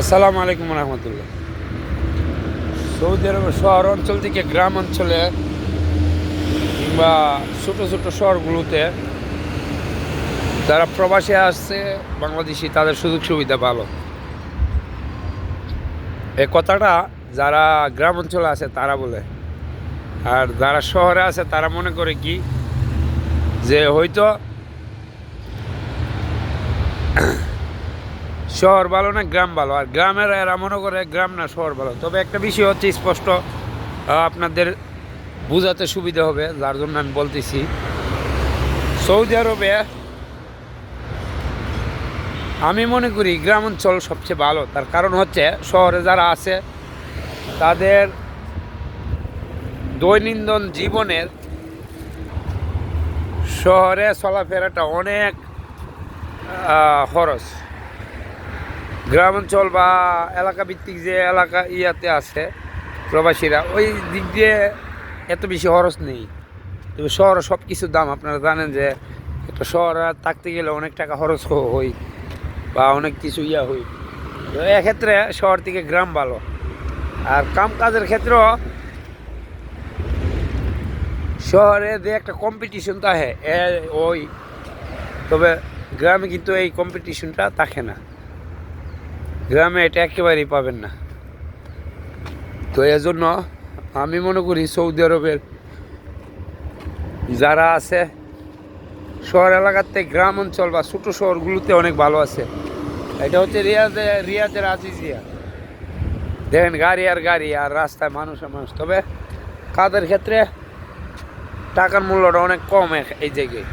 আসসালামু আলাইকুম রহমতুল্লাহ। সৌদি আরবের শহর অঞ্চল থেকে গ্রাম অঞ্চলে কিংবা ছোটো ছোটো শহরগুলোতে যারা প্রবাসে আসছে, বাংলাদেশি, তাদের সুযোগ সুবিধা ভালো। এ কথাটা যারা গ্রাম অঞ্চলে আছে, তারা বলে। আর যারা শহরে আছে, তারা মনে করে কি? যে হয়তো শহর ভালো না গ্রাম ভালো? আর গ্রামের এরা মনে করে গ্রাম না শহর ভালো। তবে একটা বিষয় হচ্ছে স্পষ্ট আপনাদের বোঝাতে সুবিধা হবে, যার জন্য আমি বলতেছি, সৌদি আরবে আমি মনে করি গ্রাম অঞ্চল সবচেয়ে ভালো। তার কারণ হচ্ছে শহরে যারা আছে, তাদের দৈনন্দিন জীবনের শহরে চলাফেরাটা অনেক খরচ। গ্রাম অঞ্চল বা এলাকা ভিত্তিক যে এলাকা ইয়াতে আছে প্রবাসীরা, ওই দিক দিয়ে এত বেশি খরচ নেই। তবে শহরে সব কিছুর দাম, আপনারা জানেন যে শহরে থাকতে গেলে অনেক টাকা খরচ হই বা অনেক কিছু ইয়া হই তো এক্ষেত্রে শহর থেকে গ্রাম ভালো। আর কাম কাজের ক্ষেত্রেও শহরে যে একটা কম্পিটিশন থাকে ওই। তবে গ্রামে কিন্তু এই কম্পিটিশনটা থাকে না। গ্রামে এটা একেবারেই পাবেন না। তো এজন্য আমি মনে করি সৌদি আরবের যারা আছে, শহর এলাকাতে গ্রাম অঞ্চল বা ছোটো শহরগুলোতে অনেক ভালো আছে। এটা হচ্ছে রিয়াজে রিয়াজের আজিজিয়া। দেখেন গাড়ি আর গাড়ি আর রাস্তায় মানুষ আর মানুষ। তবে কাদের ক্ষেত্রে টাকার মূল্যটা অনেক কম এই জায়গায়।